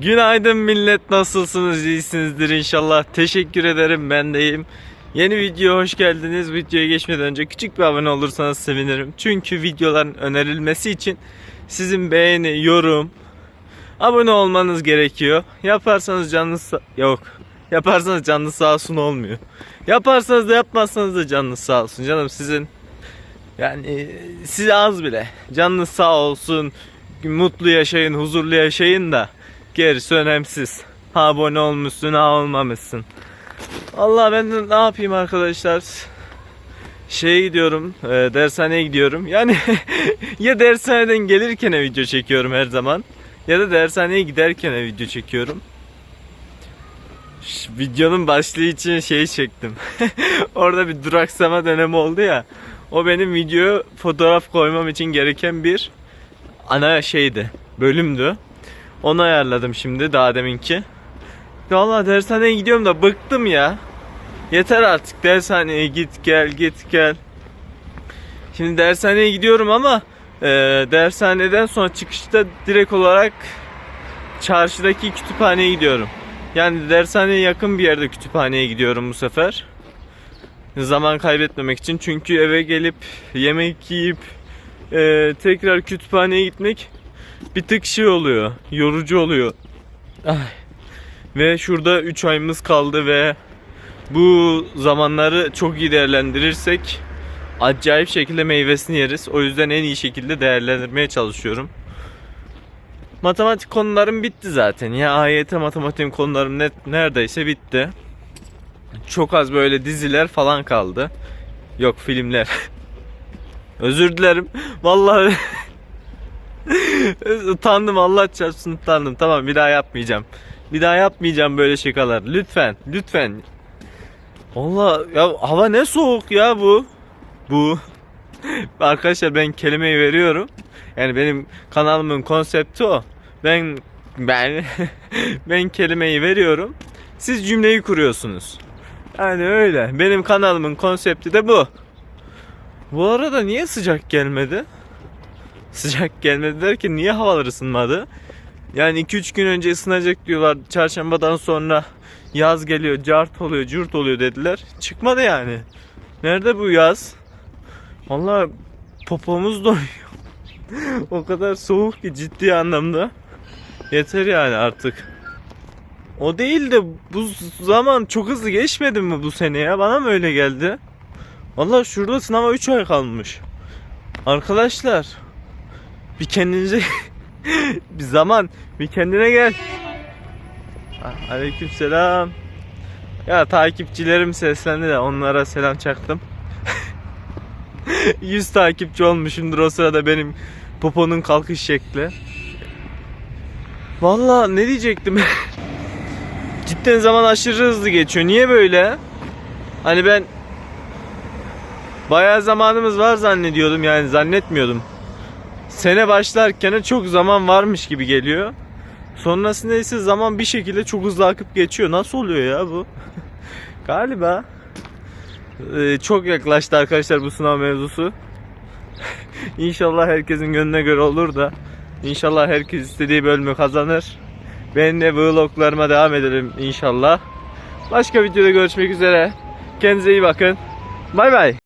Günaydın millet nasılsınız? İyisinizdir inşallah. Teşekkür ederim ben de iyiyim. Yeni videoya hoş geldiniz. Videoya geçmeden önce küçük bir abone olursanız sevinirim. Çünkü videoların önerilmesi için sizin beğeni, yorum, abone olmanız gerekiyor. Yaparsanız canınız yok. Yaparsanız canınız sağ olsun olmuyor. Yaparsanız da yapmazsanız da canınız sağ olsun canım. Sizin yani size az bile. Canınız sağ olsun. Mutlu yaşayın huzurlu yaşayın da Gerisi önemsiz. Abone olmuşsun ha olmamışsın. Allah ben de ne yapayım arkadaşlar. Şeye gidiyorum, e, dershaneye gidiyorum. Yani ya dershaneden gelirken video çekiyorum her zaman ya da dershaneye giderken video çekiyorum. Ş- videonun başlığı için şeyi çektim. Orada bir duraksama dönemi oldu ya. O benim video fotoğraf koymam için gereken bir ana şeydi, bölümdü. Onu ayarladım şimdi daha deminki. Valla dershaneye gidiyorum da bıktım ya. Yeter artık dershaneye git gel git gel. Şimdi dershaneye gidiyorum ama e, dershaneden sonra çıkışta direkt olarak çarşıdaki kütüphaneye gidiyorum. Yani dershaneye yakın bir yerde kütüphaneye gidiyorum bu sefer. Zaman kaybetmemek için çünkü eve gelip yemek yiyip e, tekrar kütüphaneye gitmek bir tık şey oluyor. Yorucu oluyor. Ay. Ve şurada 3 ayımız kaldı ve bu zamanları çok iyi değerlendirirsek acayip şekilde meyvesini yeriz. O yüzden en iyi şekilde değerlendirmeye çalışıyorum. Matematik konularım bitti zaten. Ya AYT matematik konularım net neredeyse bitti. Çok az böyle diziler falan kaldı. Yok filmler. Özür dilerim. Vallahi utandım Allah çarpsın utandım. Tamam bir daha yapmayacağım. Bir daha yapmayacağım böyle şakalar. Lütfen, lütfen. Allah ya hava ne soğuk ya bu. Bu. Arkadaşlar ben kelimeyi veriyorum. Yani benim kanalımın konsepti o. Ben ben ben kelimeyi veriyorum. Siz cümleyi kuruyorsunuz. Yani öyle. Benim kanalımın konsepti de bu. Bu arada niye sıcak gelmedi? Sıcak gelmedi derken niye havalar ısınmadı? Yani 2-3 gün önce ısınacak diyorlar. Çarşambadan sonra yaz geliyor, cart oluyor, cürt oluyor dediler. Çıkmadı yani. Nerede bu yaz? Vallahi popomuz donuyor. o kadar soğuk ki ciddi anlamda. Yeter yani artık. O değil de bu zaman çok hızlı geçmedi mi bu sene ya? Bana mı öyle geldi? Vallahi şurada sınava 3 ay kalmış. Arkadaşlar bir kendinize bir zaman bir kendine gel. Ah, Aleykümselam. Ya takipçilerim seslendi de onlara selam çaktım. 100 takipçi olmuşumdur o sırada benim poponun kalkış şekli. Vallahi ne diyecektim? Cidden zaman aşırı hızlı geçiyor. Niye böyle? Hani ben bayağı zamanımız var zannediyordum yani zannetmiyordum sene başlarken çok zaman varmış gibi geliyor. Sonrasında ise zaman bir şekilde çok hızlı akıp geçiyor. Nasıl oluyor ya bu? Galiba Ee, çok yaklaştı arkadaşlar bu sınav mevzusu. İnşallah herkesin gönlüne göre olur da İnşallah herkes istediği bölümü kazanır. Ben de vloglarıma devam ederim inşallah. Başka videoda görüşmek üzere. Kendinize iyi bakın. Bay bay.